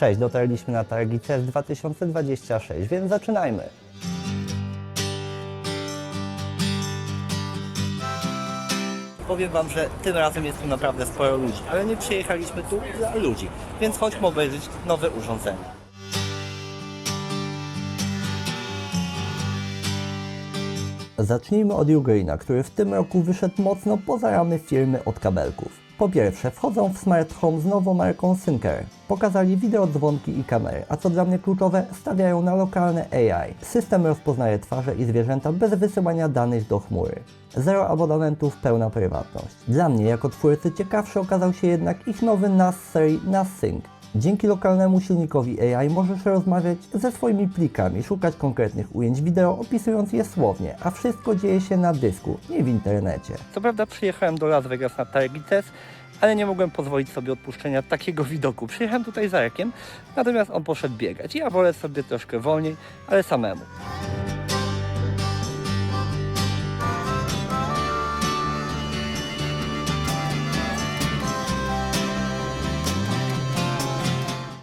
Cześć, dotarliśmy na targi CES 2026, więc zaczynajmy. Powiem Wam, że tym razem jest tu naprawdę sporo ludzi, ale nie przyjechaliśmy tu dla ludzi, więc chodźmy obejrzeć nowe urządzenia. Zacznijmy od Ugrina, który w tym roku wyszedł mocno poza ramy firmy od kabelków. Po pierwsze, wchodzą w smart home z nową marką Syncer. Pokazali wideodzwonki i kamery, a co dla mnie kluczowe, stawiają na lokalne AI. System rozpoznaje twarze i zwierzęta bez wysyłania danych do chmury. Zero abonamentów, pełna prywatność. Dla mnie, jako twórcy, ciekawszy okazał się jednak ich nowy NAS serii NAS Sync. Dzięki lokalnemu silnikowi AI możesz rozmawiać ze swoimi plikami, szukać konkretnych ujęć wideo, opisując je słownie, a wszystko dzieje się na dysku, nie w internecie. Co prawda przyjechałem do Las Vegas na targi CES, ale nie mogłem pozwolić sobie odpuszczenia takiego widoku. Przyjechałem tutaj za Jakiem, natomiast on poszedł biegać. Ja wolę sobie troszkę wolniej, ale samemu.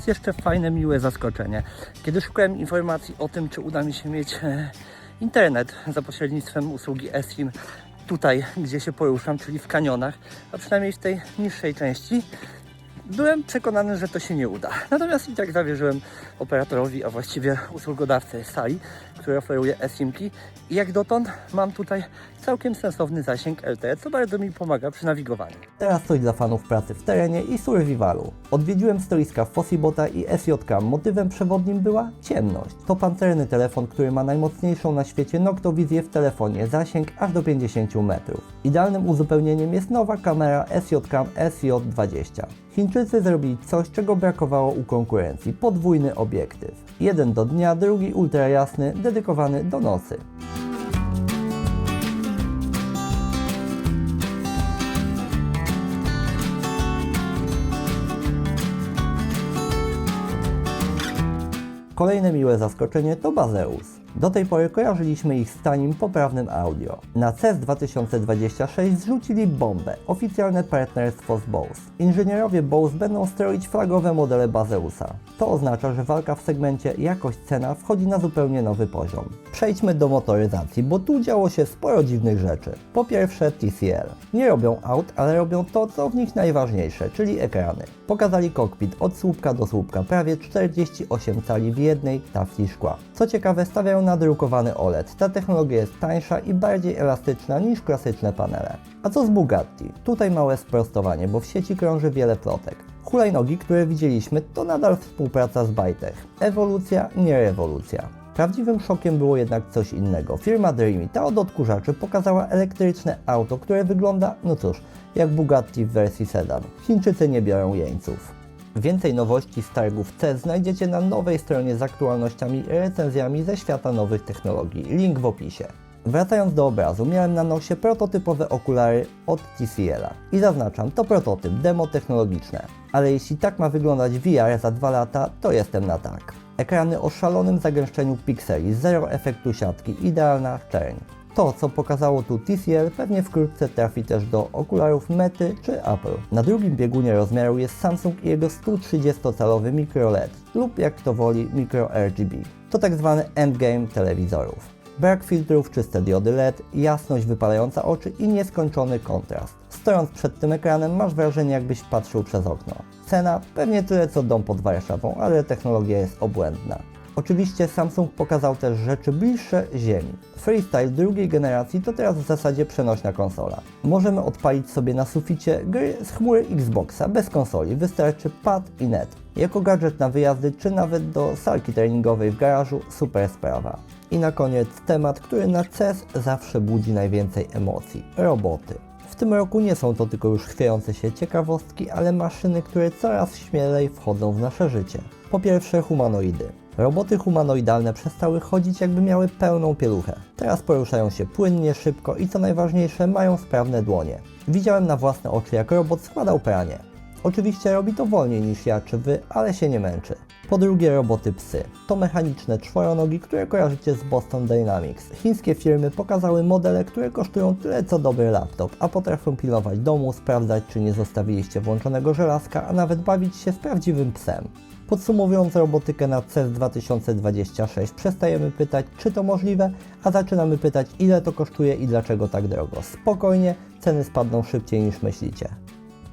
Jest jeszcze fajne, miłe zaskoczenie. Kiedy szukałem informacji o tym, czy uda mi się mieć e, internet za pośrednictwem usługi eSIM tutaj, gdzie się poruszam, czyli w kanionach, a przynajmniej w tej niższej części, byłem przekonany, że to się nie uda. Natomiast i tak zawierzyłem operatorowi, a właściwie usługodawcy SAI, który oferuje eSIMki i jak dotąd mam tutaj całkiem sensowny zasięg LTE, co bardzo mi pomaga przy nawigowaniu. Teraz coś dla fanów pracy w terenie i survivalu. Odwiedziłem stoiska Fossibota i SJK. Motywem przewodnim była ciemność. To pancerny telefon, który ma najmocniejszą na świecie noktowizję w telefonie, zasięg aż do 50 metrów. Idealnym uzupełnieniem jest nowa kamera SJK SJ20. Chińczycy zrobili coś, czego brakowało u konkurencji. Podwójny obiektyw. Jeden do dnia, drugi ultra jasny, dedykowany do nocy. Kolejne miłe zaskoczenie to Bazeus. Do tej pory kojarzyliśmy ich z tanim, poprawnym audio. Na CES 2026 zrzucili bombę, oficjalne partnerstwo z Bose. Inżynierowie Bose będą stroić flagowe modele Bazeusa. To oznacza, że walka w segmencie jakość-cena wchodzi na zupełnie nowy poziom. Przejdźmy do motoryzacji, bo tu działo się sporo dziwnych rzeczy. Po pierwsze TCL. Nie robią aut, ale robią to, co w nich najważniejsze, czyli ekrany. Pokazali kokpit od słupka do słupka, prawie 48 cali w jednej tafli szkła. Co ciekawe, stawiają na drukowany OLED. Ta technologia jest tańsza i bardziej elastyczna niż klasyczne panele. A co z Bugatti? Tutaj małe sprostowanie, bo w sieci krąży wiele plotek. Hulajnogi, które widzieliśmy, to nadal współpraca z Bytech. Ewolucja, nie rewolucja. Prawdziwym szokiem było jednak coś innego. Firma Dreamy, ta od odkurzaczy, pokazała elektryczne auto, które wygląda, no cóż, jak Bugatti w wersji sedan. Chińczycy nie biorą jeńców. Więcej nowości z targów CES znajdziecie na nowej stronie z aktualnościami i recenzjami ze świata nowych technologii. Link w opisie. Wracając do obrazu, miałem na nosie prototypowe okulary od TCL-a. I zaznaczam, to prototyp, demo technologiczne. Ale jeśli tak ma wyglądać VR za dwa lata, to jestem na tak. Ekrany o szalonym zagęszczeniu pikseli, zero efektu siatki, idealna czerń. To, co pokazało tu TCL, pewnie wkrótce trafi też do okularów Mety czy Apple. Na drugim biegunie rozmiaru jest Samsung i jego 130-calowy micro LED lub jak kto woli micro RGB. To tak zwany endgame telewizorów. Brak filtrów, czyste diody LED, jasność wypalająca oczy i nieskończony kontrast. Stojąc przed tym ekranem masz wrażenie jakbyś patrzył przez okno. Cena pewnie tyle co dom pod Warszawą, ale technologia jest obłędna. Oczywiście Samsung pokazał też rzeczy bliższe Ziemi. Freestyle drugiej generacji to teraz w zasadzie przenośna konsola. Możemy odpalić sobie na suficie gry z chmury Xboxa bez konsoli, wystarczy pad i net. Jako gadżet na wyjazdy czy nawet do salki treningowej w garażu super sprawa. I na koniec temat, który na CES zawsze budzi najwięcej emocji. Roboty. W tym roku nie są to tylko już chwiejące się ciekawostki, ale maszyny, które coraz śmielej wchodzą w nasze życie. Po pierwsze humanoidy. Roboty humanoidalne przestały chodzić jakby miały pełną pieluchę. Teraz poruszają się płynnie, szybko i co najważniejsze mają sprawne dłonie. Widziałem na własne oczy jak robot składał pranie. Oczywiście robi to wolniej niż ja czy wy, ale się nie męczy. Po drugie roboty psy. To mechaniczne czworonogi, które kojarzycie z Boston Dynamics. Chińskie firmy pokazały modele, które kosztują tyle co dobry laptop, a potrafią pilnować domu, sprawdzać czy nie zostawiliście włączonego żelazka, a nawet bawić się z prawdziwym psem. Podsumowując robotykę na CES 2026, przestajemy pytać, czy to możliwe, a zaczynamy pytać, ile to kosztuje i dlaczego tak drogo. Spokojnie, ceny spadną szybciej niż myślicie.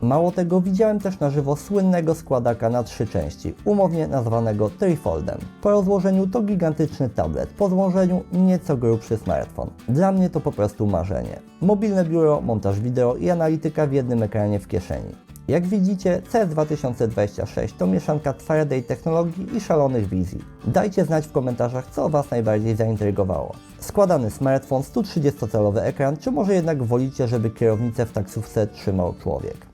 Mało tego, widziałem też na żywo słynnego składaka na trzy części, umownie nazwanego Trifoldem. Po rozłożeniu to gigantyczny tablet, po złożeniu nieco grubszy smartfon. Dla mnie to po prostu marzenie. Mobilne biuro, montaż wideo i analityka w jednym ekranie w kieszeni. Jak widzicie, CS 2026 to mieszanka twardej technologii i szalonych wizji. Dajcie znać w komentarzach, co Was najbardziej zaintrygowało. Składany smartfon, 130-calowy ekran, czy może jednak wolicie, żeby kierownicę w taksówce trzymał człowiek?